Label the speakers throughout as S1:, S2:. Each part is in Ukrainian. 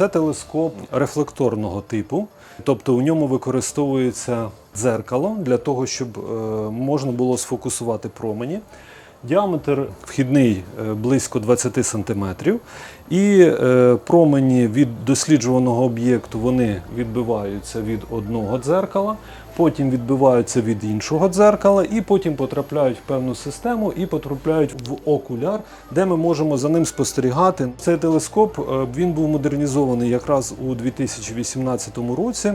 S1: Це телескоп рефлекторного типу, тобто у ньому використовується дзеркало для того, щоб е, можна було сфокусувати промені. Діаметр вхідний е, близько 20 см. І е, промені від досліджуваного об'єкту вони відбиваються від одного дзеркала, потім відбиваються від іншого дзеркала, і потім потрапляють в певну систему і потрапляють в окуляр, де ми можемо за ним спостерігати. Цей телескоп е, він був модернізований якраз у 2018 році.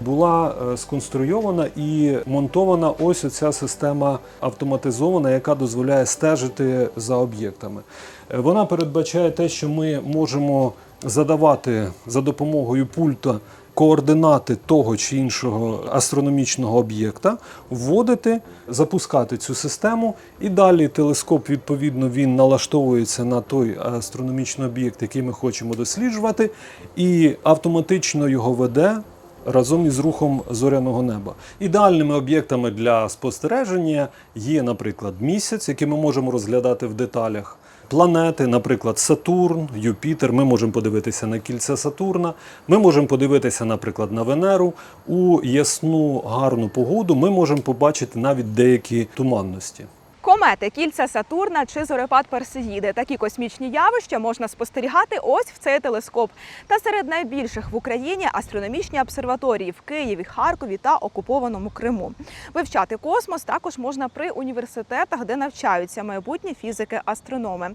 S1: Була е, сконструйована і монтована ось оця система автоматизована, яка дозволяє стежити за об'єктами. Е, Вона передбачає те, що ми можемо задавати за допомогою пульта координати того чи іншого астрономічного об'єкта, вводити, запускати цю систему, і далі телескоп, відповідно, він налаштовується на той астрономічний об'єкт, який ми хочемо досліджувати, і автоматично його веде разом із рухом зоряного неба. Ідеальними об'єктами для спостереження є, наприклад, місяць, який ми можемо розглядати в деталях. Планети, наприклад, Сатурн, Юпітер. Ми можемо подивитися на кільце Сатурна. Ми можемо подивитися, наприклад, на Венеру. У ясну гарну погоду ми можемо побачити навіть деякі туманності.
S2: Комети, кільця Сатурна чи зорепад Персеїди. Такі космічні явища можна спостерігати ось в цей телескоп. Та серед найбільших в Україні астрономічні обсерваторії в Києві, Харкові та окупованому Криму. Вивчати космос також можна при університетах, де навчаються майбутні фізики-астрономи.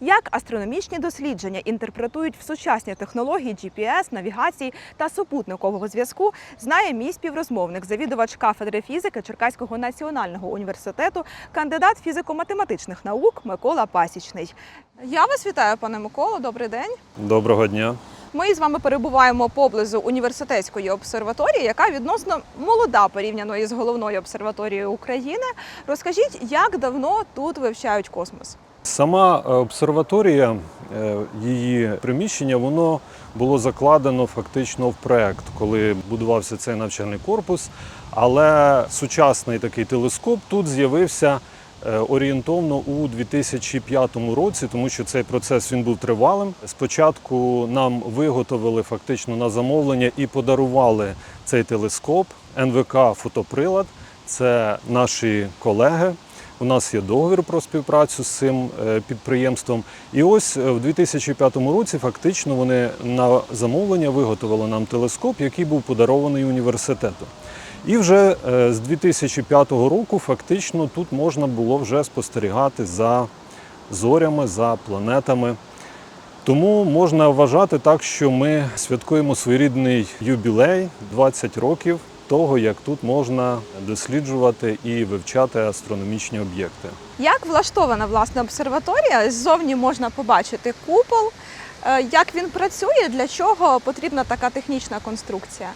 S2: Як астрономічні дослідження інтерпретують в сучасні технології GPS, навігації та супутникового зв'язку, знає мій співрозмовник, завідувач кафедри фізики Черкаського національного університету, кандидат фізико-математичних наук Микола Пасічний. Я вас вітаю, пане Миколо. Добрий день.
S1: Доброго дня.
S2: Ми з вами перебуваємо поблизу університетської обсерваторії, яка відносно молода порівняно із головною обсерваторією України. Розкажіть, як давно тут вивчають космос?
S1: Сама е, обсерваторія, е, її приміщення, воно було закладено фактично в проект, коли будувався цей навчальний корпус. Але сучасний такий телескоп тут з'явився орієнтовно у 2005 році, тому що цей процес він був тривалим. Спочатку нам виготовили фактично на замовлення і подарували цей телескоп НВК Фотоприлад. Це наші колеги. У нас є договір про співпрацю з цим е, підприємством. І ось е, в 2005 році фактично вони на замовлення виготовили нам телескоп, який був подарований університету. І вже е, з 2005 року фактично тут можна було вже спостерігати за зорями, за планетами. Тому можна вважати так, що ми святкуємо своєрідний юбілей 20 років того, як тут можна досліджувати і вивчати астрономічні об'єкти.
S2: Як влаштована власне обсерваторія? Ззовні можна побачити купол. Е, Як він працює, для чого потрібна така технічна конструкція?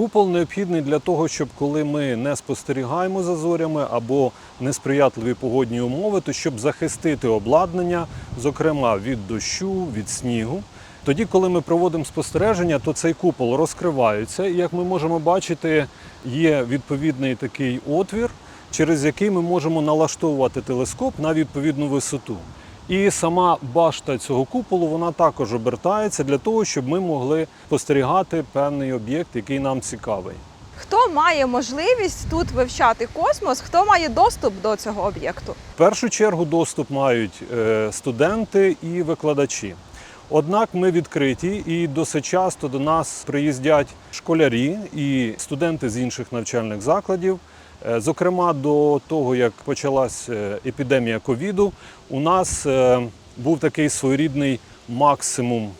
S1: Купол необхідний для того, щоб коли ми не спостерігаємо за зорями або несприятливі погодні умови, то щоб захистити обладнання, зокрема від дощу, від снігу. Тоді, коли ми проводимо спостереження, то цей купол розкривається, і як ми можемо бачити, є відповідний такий отвір, через який ми можемо налаштовувати телескоп на відповідну висоту. І сама башта цього куполу вона також обертається для того, щоб ми могли спостерігати певний об'єкт, який нам цікавий.
S2: Хто має можливість тут вивчати космос? Хто має доступ до цього об'єкту?
S1: В першу чергу доступ мають е, студенти і викладачі. Однак ми відкриті і досить часто до нас приїздять школярі і студенти з інших навчальних закладів. Е, Зокрема, до того, як почалась е, епідемія ковіду, у нас е, був такий своєрідний максимум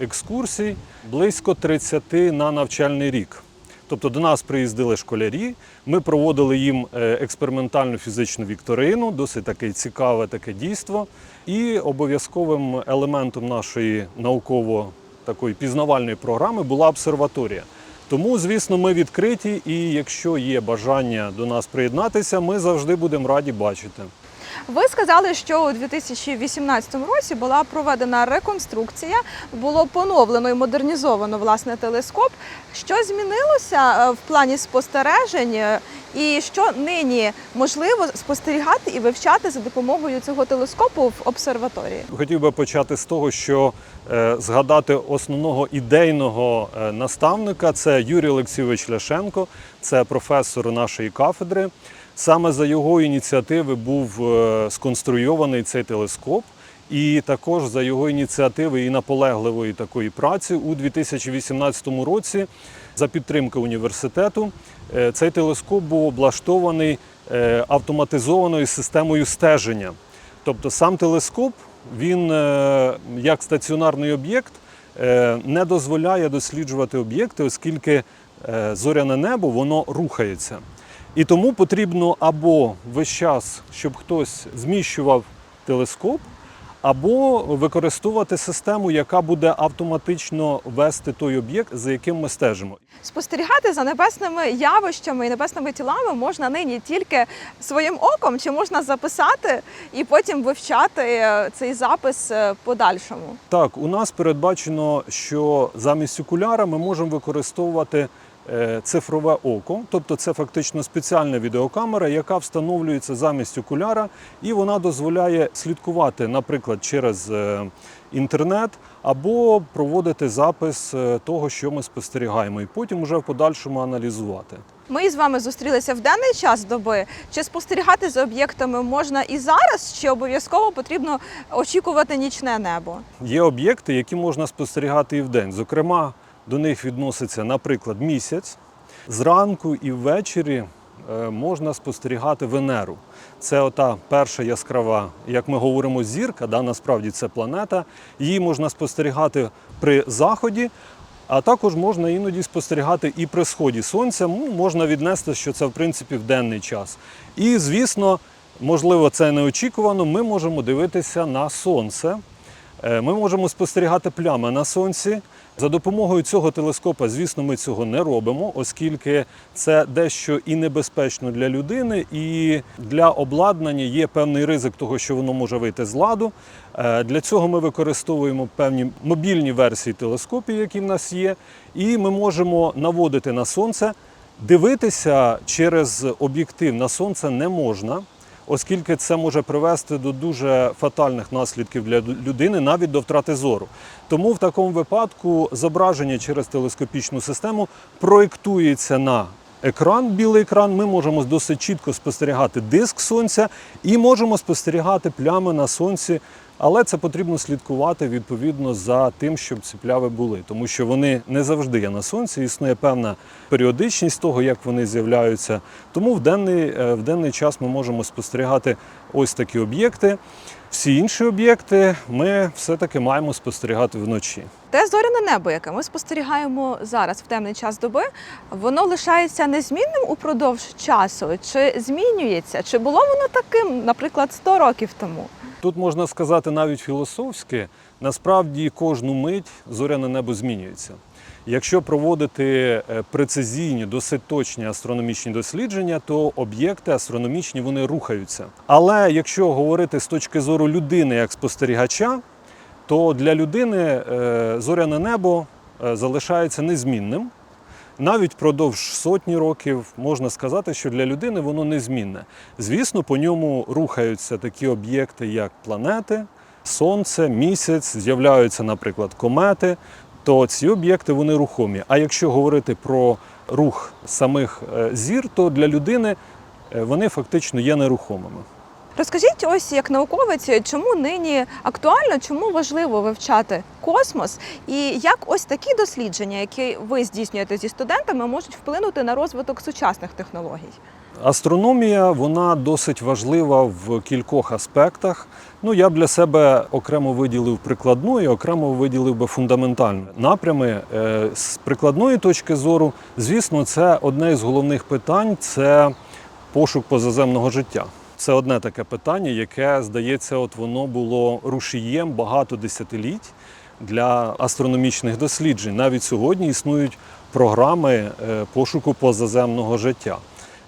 S1: екскурсій близько 30 на навчальний рік. Тобто до нас приїздили школярі, ми проводили їм експериментальну фізичну вікторину, досить таке цікаве таке дійство. І обов'язковим елементом нашої науково такої пізнавальної програми була обсерваторія. Тому, звісно, ми відкриті, і якщо є бажання до нас приєднатися, ми завжди будемо раді бачити.
S2: Ви сказали, що у 2018 році була проведена реконструкція, було поновлено і модернізовано власне телескоп. Що змінилося е, в плані спостережень? І що нині можливо спостерігати і вивчати за допомогою цього телескопу в обсерваторії?
S1: Хотів би почати з того, що е, згадати основного ідейного е, наставника це Юрій Олексійович Ляшенко, це професор нашої кафедри. Саме за його ініціативи був е, сконструйований цей телескоп. І також за його ініціативи і наполегливої такої праці у 2018 році за підтримки університету е, цей телескоп був облаштований е, автоматизованою системою стеження. Тобто сам телескоп, він як стаціонарний об'єкт не дозволяє досліджувати об'єкти, оскільки зоряне небо воно рухається. І тому потрібно або весь час, щоб хтось зміщував телескоп, або використовувати систему, яка буде автоматично вести той об'єкт, за яким ми стежимо.
S2: Спостерігати за небесними явищами і небесними тілами можна нині тільки своїм оком, чи можна записати і потім вивчати е, цей запис е, подальшому.
S1: Так, у нас передбачено, що замість окуляра ми можемо використовувати цифрове око, тобто це фактично спеціальна відеокамера, яка встановлюється замість окуляра, і вона дозволяє слідкувати, наприклад, через е, інтернет або проводити запис е, того, що ми спостерігаємо, і потім вже в подальшому аналізувати.
S2: Ми з вами зустрілися в денний час доби. Чи спостерігати за об'єктами можна і зараз, чи обов'язково потрібно очікувати нічне небо?
S1: Є об'єкти, які можна спостерігати і вдень. Зокрема, до них відноситься, наприклад, місяць. Зранку і ввечері е, можна спостерігати Венеру. Це ота перша яскрава, як ми говоримо, зірка, да, насправді це планета. Її можна спостерігати при заході, а також можна іноді спостерігати і при сході сонця. Ну, можна віднести, що це в принципі в денний час. І, звісно, можливо, це неочікувано. Ми можемо дивитися на сонце. Е, Ми можемо спостерігати плями на сонці. За допомогою цього телескопа, звісно, ми цього не робимо, оскільки це дещо і небезпечно для людини, і для обладнання є певний ризик того, що воно може вийти з ладу. Е, Для цього ми використовуємо певні мобільні версії телескопів, які в нас є, і ми можемо наводити на сонце. Дивитися через об'єктив на сонце не можна оскільки це може привести до дуже фатальних наслідків для людини, навіть до втрати зору. Тому в такому випадку зображення через телескопічну систему проєктується на екран, білий екран. Ми можемо досить чітко спостерігати диск сонця і можемо спостерігати плями на сонці. Але це потрібно слідкувати відповідно за тим, щоб ці пляви були, тому що вони не завжди є на сонці. Існує певна періодичність того, як вони з'являються. Тому в денний, е, в денний час ми можемо спостерігати ось такі об'єкти. Всі інші об'єкти ми все-таки маємо спостерігати вночі.
S2: Те зоряне небо, яке ми спостерігаємо зараз в темний час доби, воно лишається незмінним упродовж часу, чи змінюється, чи було воно таким, наприклад, 100 років тому?
S1: Тут можна сказати навіть філософськи, насправді кожну мить зоряне небо змінюється. Якщо проводити е, прецизійні, досить точні астрономічні дослідження, то об'єкти астрономічні вони рухаються. Але якщо говорити з точки зору людини як спостерігача, то для людини е, зоряне небо е, залишається незмінним. Навіть впродовж сотні років можна сказати, що для людини воно незмінне. Звісно, по ньому рухаються такі об'єкти, як планети, сонце, місяць, з'являються, наприклад, комети. То ці об'єкти вони рухомі. А якщо говорити про рух самих е, зір, то для людини е, вони фактично є нерухомими.
S2: Розкажіть, ось як науковець, чому нині актуально, чому важливо вивчати космос, і як ось такі дослідження, які ви здійснюєте зі студентами, можуть вплинути на розвиток сучасних технологій?
S1: Астрономія вона досить важлива в кількох аспектах. Ну я б для себе окремо виділив прикладну і окремо виділив би фундаментальну напрями. Е, З прикладної точки зору, звісно, це одне із головних питань це пошук позаземного життя. Це одне таке питання, яке здається, от воно було рушієм багато десятиліть для астрономічних досліджень. Навіть сьогодні існують програми е, пошуку позаземного життя.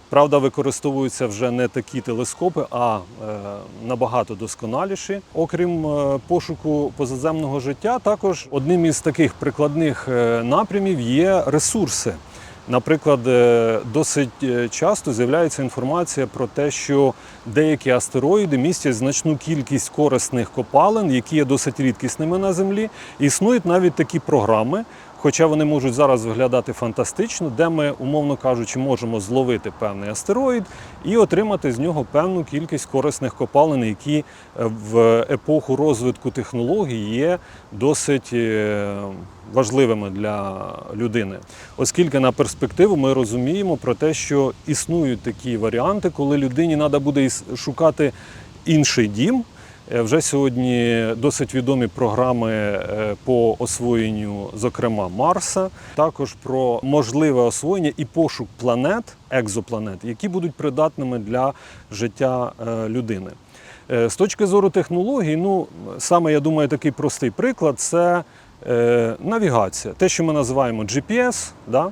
S1: Правда, використовуються вже не такі телескопи, а е, набагато досконаліші. Окрім е, пошуку позаземного життя, також одним із таких прикладних напрямів є ресурси. Наприклад, досить часто з'являється інформація про те, що деякі астероїди містять значну кількість корисних копалин, які є досить рідкісними на Землі. Існують навіть такі програми, хоча вони можуть зараз виглядати фантастично, де ми, умовно кажучи, можемо зловити певний астероїд і отримати з нього певну кількість корисних копалин, які е, в епоху розвитку технологій є досить е, важливими для людини, оскільки на перспективу ми розуміємо про те, що існують такі варіанти, коли людині треба буде шукати інший дім. Е, Вже сьогодні досить відомі програми е, по освоєнню, зокрема Марса, також про можливе освоєння і пошук планет, екзопланет, які будуть придатними для життя е, людини. З точки зору технологій, ну саме я думаю, такий простий приклад це навігація. Те, що ми називаємо GPS, да?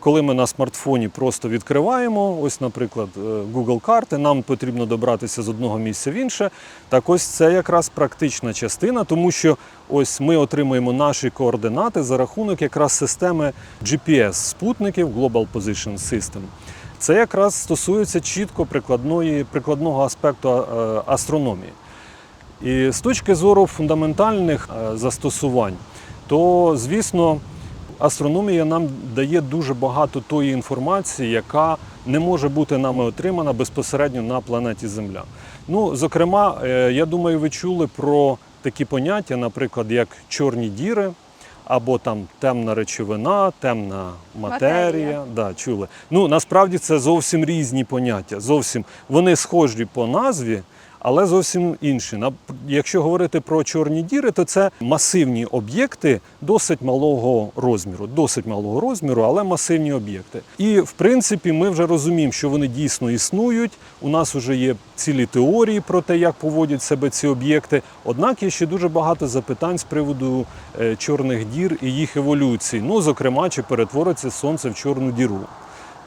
S1: Коли ми на смартфоні просто відкриваємо, ось, наприклад, е, Google карти, нам потрібно добратися з одного місця в інше. Так ось це якраз практична частина, тому що ось ми отримуємо наші координати за рахунок якраз системи GPS-спутників Global Position System. Це якраз стосується чітко прикладної, прикладного аспекту е, астрономії. І з точки зору фундаментальних е, застосувань, то звісно, астрономія нам дає дуже багато тої інформації, яка не може бути нами отримана безпосередньо на планеті Земля. Ну, зокрема, е, я думаю, ви чули про такі поняття, наприклад, як чорні діри. Або там темна речовина, темна матерія.
S2: Матерія.
S1: Да, чули. Ну насправді це зовсім різні поняття. Зовсім вони схожі по назві, але зовсім інші. Якщо говорити про чорні діри, то це масивні об'єкти досить малого розміру, досить малого розміру, але масивні об'єкти. І в принципі, ми вже розуміємо, що вони дійсно існують. У нас вже є цілі теорії про те, як поводять себе ці об'єкти. Однак є ще дуже багато запитань з приводу е, чорних дір і їх еволюції. Ну, зокрема, чи перетвориться сонце в чорну діру.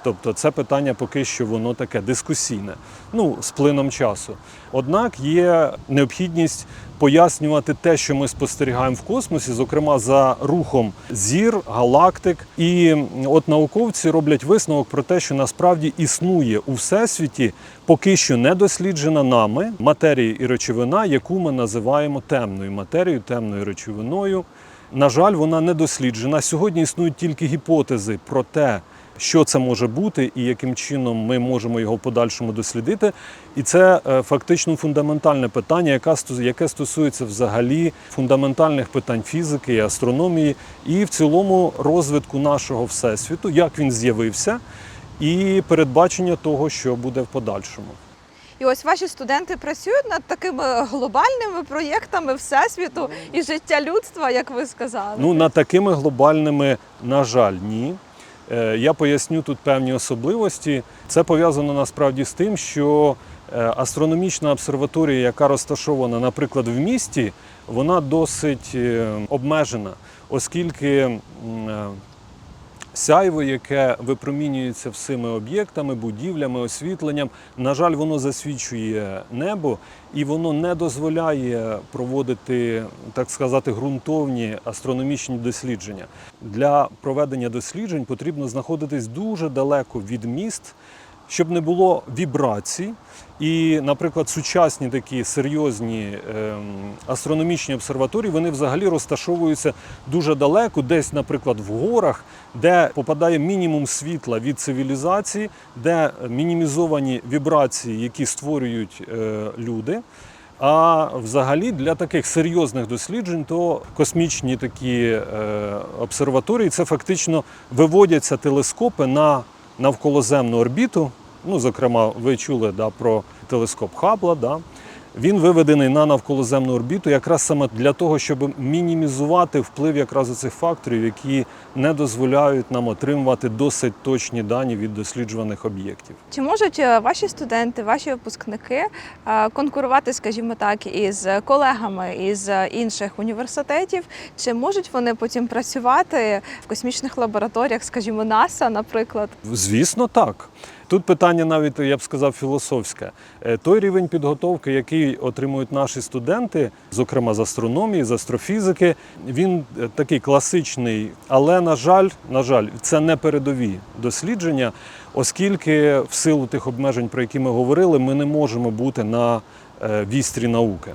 S1: Тобто це питання поки що воно таке дискусійне, ну з плином часу. Однак є необхідність пояснювати те, що ми спостерігаємо в космосі, зокрема за рухом зір, галактик. І от науковці роблять висновок про те, що насправді існує у всесвіті поки що не досліджена нами матерія і речовина, яку ми називаємо темною матерією, темною речовиною. На жаль, вона не досліджена. Сьогодні існують тільки гіпотези про те, що це може бути і яким чином ми можемо його в подальшому дослідити. І це е, фактично фундаментальне питання, яке стосується взагалі фундаментальних питань фізики і астрономії, і в цілому розвитку нашого всесвіту, як він з'явився, і передбачення того, що буде в подальшому.
S2: І ось ваші студенти працюють над такими глобальними проєктами всесвіту і життя людства, як ви сказали.
S1: Ну, над такими глобальними, на жаль, ні. Е, Я поясню тут певні особливості. Це пов'язано насправді з тим, що е, астрономічна обсерваторія, яка розташована, наприклад, в місті, вона досить е, обмежена, оскільки сяйво, яке випромінюється всіми об'єктами, будівлями, освітленням, на жаль, воно засвічує небо і воно не дозволяє проводити, так сказати, ґрунтовні астрономічні дослідження. Для проведення досліджень потрібно знаходитись дуже далеко від міст. Щоб не було вібрацій, і, наприклад, сучасні такі серйозні ем, астрономічні обсерваторії вони взагалі розташовуються дуже далеко, десь, наприклад, в горах, де попадає мінімум світла від цивілізації, де мінімізовані вібрації, які створюють е, люди. А взагалі для таких серйозних досліджень, то космічні такі е, обсерваторії це фактично виводяться телескопи на навколоземну орбіту. Ну, зокрема, ви чули да, про телескоп Хаббла. Да. Він виведений на навколоземну орбіту якраз саме для того, щоб мінімізувати вплив якраз цих факторів, які не дозволяють нам отримувати досить точні дані від досліджуваних об'єктів.
S2: Чи можуть е, ваші студенти, ваші випускники е, конкурувати, скажімо так, із колегами із інших університетів? Чи можуть вони потім працювати в космічних лабораторіях, скажімо, НАСА, наприклад?
S1: Звісно, так. Тут питання навіть, я б сказав, філософське. Е, Той рівень підготовки, який отримують наші студенти, зокрема з астрономії, з астрофізики, він е, такий класичний, але на жаль, на жаль, це не передові дослідження, оскільки в силу тих обмежень, про які ми говорили, ми не можемо бути на е, вістрі науки.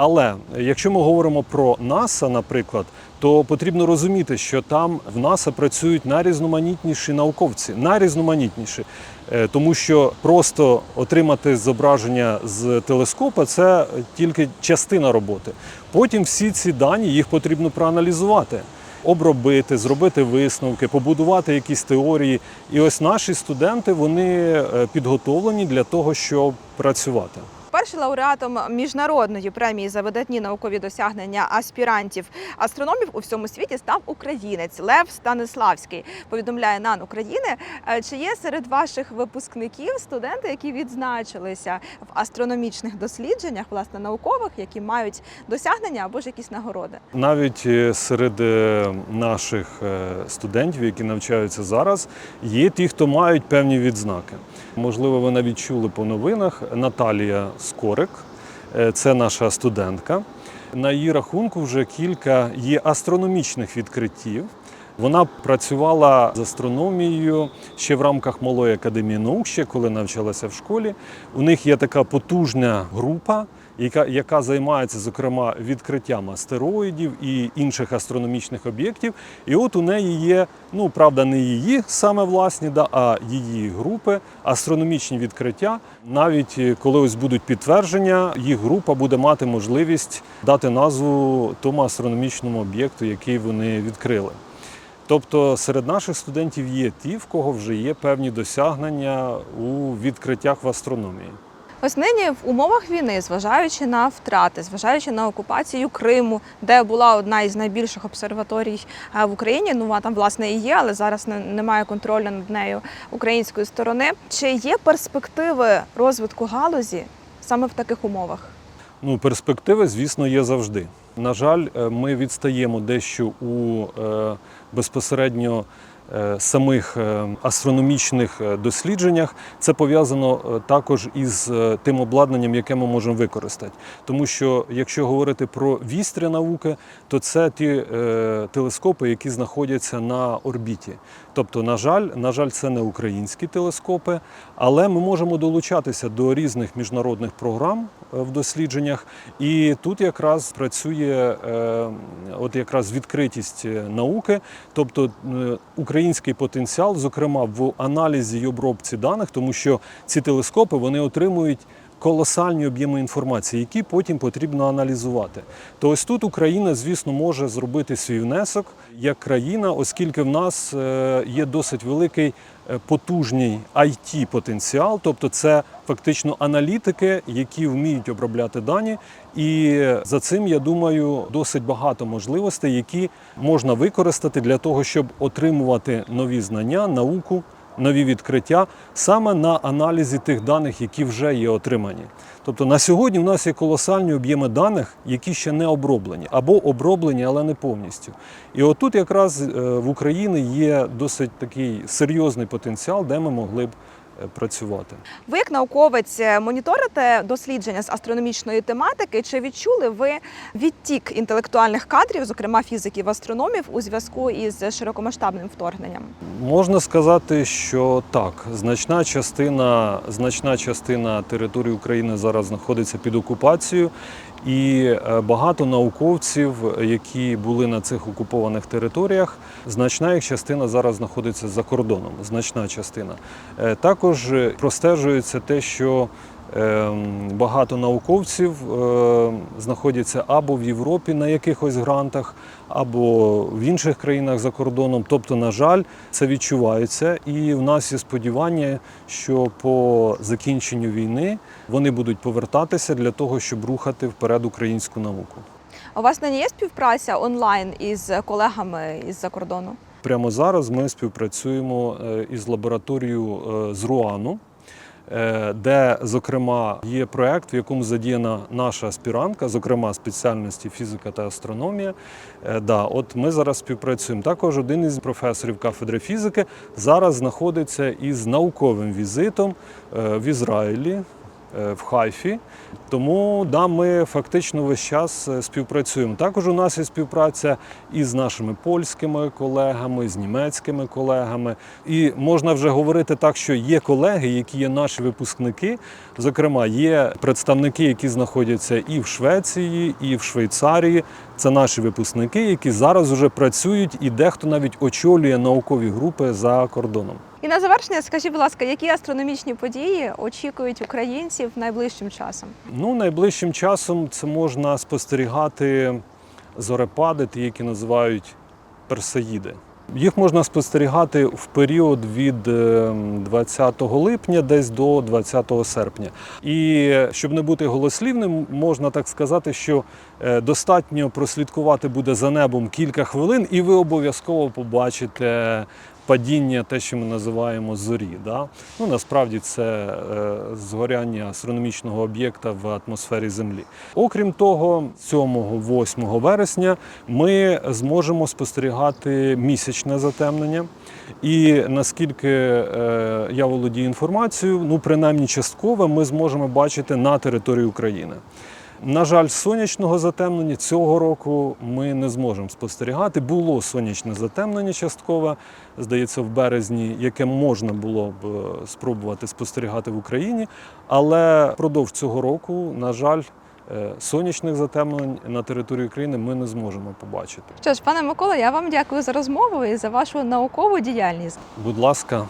S1: Але якщо ми говоримо про НАСА, наприклад, то потрібно розуміти, що там в НАСА працюють найрізноманітніші науковці, найрізноманітніші, тому що просто отримати зображення з телескопа це тільки частина роботи. Потім всі ці дані їх потрібно проаналізувати. Обробити, зробити висновки, побудувати якісь теорії. І ось наші студенти вони е, підготовлені для того, щоб працювати.
S2: Першим лауреатом міжнародної премії за видатні наукові досягнення аспірантів астрономів у всьому світі став українець Лев Станиславський. Повідомляє НАН України. Е, Чи є серед ваших випускників студенти, які відзначилися в астрономічних дослідженнях, власне наукових, які мають досягнення або ж якісь нагороди?
S1: Навіть е, серед е, наших студентів, які навчаються зараз, є ті, хто мають певні відзнаки. Можливо, ви навіть чули по новинах Наталія Скорик, е, це наша студентка. На її рахунку вже кілька є астрономічних відкриттів. Вона працювала з астрономією ще в рамках Малої академії наук, ще коли навчалася в школі. У них є така потужна група, яка, яка займається зокрема відкриттям астероїдів і інших астрономічних об'єктів. І от у неї є, ну правда, не її саме власні, да, а її групи, астрономічні відкриття. Навіть е, коли ось будуть підтвердження, їх група буде мати можливість дати назву тому астрономічному об'єкту, який вони відкрили. Тобто серед наших студентів є ті, в кого вже є певні досягнення у відкриттях в астрономії.
S2: Ось нині в умовах війни, зважаючи на втрати, зважаючи на окупацію Криму, де була одна із найбільших обсерваторій е, в Україні. Ну вона там власне і є, але зараз немає контролю над нею української сторони. Чи є перспективи розвитку галузі саме в таких умовах?
S1: Ну, перспективи, звісно, є завжди. На жаль, е, ми відстаємо дещо у е, безпосередньо самих е, астрономічних е, дослідженнях. Це пов'язано е, також із е, тим обладнанням, яке ми можемо використати. Тому що якщо говорити про вістря науки, то це ті е, телескопи, які знаходяться на орбіті. Тобто, на жаль, на жаль, це не українські телескопи, але ми можемо долучатися до різних міжнародних програм е, в дослідженнях. І тут якраз працює е, от якраз відкритість е, науки, тобто е, український потенціал, зокрема в аналізі і обробці даних, тому що ці телескопи вони отримують. Колосальні об'єми інформації, які потім потрібно аналізувати. То ось тут Україна, звісно, може зробити свій внесок як країна, оскільки в нас е, є досить великий е, потужний it потенціал, тобто це фактично аналітики, які вміють обробляти дані. І за цим я думаю досить багато можливостей, які можна використати для того, щоб отримувати нові знання, науку. Нові відкриття саме на аналізі тих даних, які вже є отримані. Тобто на сьогодні в нас є колосальні об'єми даних, які ще не оброблені, або оброблені, але не повністю. І отут якраз е, в Україні є досить такий серйозний потенціал, де ми могли б працювати.
S2: Ви, як науковець, е, моніторите дослідження з астрономічної тематики. Чи відчули ви відтік інтелектуальних кадрів, зокрема фізиків, астрономів, у зв'язку із широкомасштабним вторгненням?
S1: Можна сказати, що так, значна частина, значна частина території України зараз знаходиться під окупацією, і е, багато науковців, які були на цих окупованих територіях, значна їх частина зараз знаходиться за кордоном. Значна частина. Е, Також простежується те, що Багато науковців е, знаходяться або в Європі на якихось грантах, або в інших країнах за кордоном. Тобто, на жаль, це відчувається. І в нас є сподівання, що по закінченню війни вони будуть повертатися для того, щоб рухати вперед українську науку.
S2: У вас нині є співпраця онлайн із колегами із-за кордону?
S1: Прямо зараз ми співпрацюємо е, із лабораторією е, з Руану. Е, де, зокрема, є проект, в якому задіяна наша аспірантка, зокрема спеціальності фізика та астрономія. Е, Да, от ми зараз співпрацюємо. Також один із професорів кафедри фізики зараз знаходиться із науковим візитом е, в Ізраїлі. Е, В Хайфі, тому да, ми фактично весь час е, співпрацюємо. Також у нас є співпраця із нашими польськими колегами, з німецькими колегами. І можна вже говорити так, що є колеги, які є наші випускники. Зокрема, є представники, які знаходяться і в Швеції, і в Швейцарії. Це наші випускники, які зараз вже працюють, і дехто навіть очолює наукові групи за кордоном.
S2: І на завершення, скажіть, будь ласка, які астрономічні події очікують українців найближчим часом?
S1: Ну, найближчим часом це можна спостерігати зорепади, ті, які називають персеїди. Їх можна спостерігати в період від е, 20 липня десь до 20 серпня. І щоб не бути голослівним, можна так сказати, що е, достатньо прослідкувати буде за небом кілька хвилин, і ви обов'язково побачите падіння, те, що ми називаємо зорі. Да? Ну, насправді це е, згоряння астрономічного об'єкта в атмосфері Землі. Окрім того, 7-8 вересня ми зможемо спостерігати місячне затемнення. І наскільки е, я володію інформацією, ну принаймні часткове ми зможемо бачити на території України. На жаль, сонячного затемнення цього року ми не зможемо спостерігати. Було сонячне затемнення часткове, здається, в березні, яке можна було б е, спробувати спостерігати в Україні. Але впродовж цього року, на жаль, е, сонячних затемнень на території України ми не зможемо побачити.
S2: Що ж, пане Микола, я вам дякую за розмову і за вашу наукову діяльність.
S1: Будь ласка,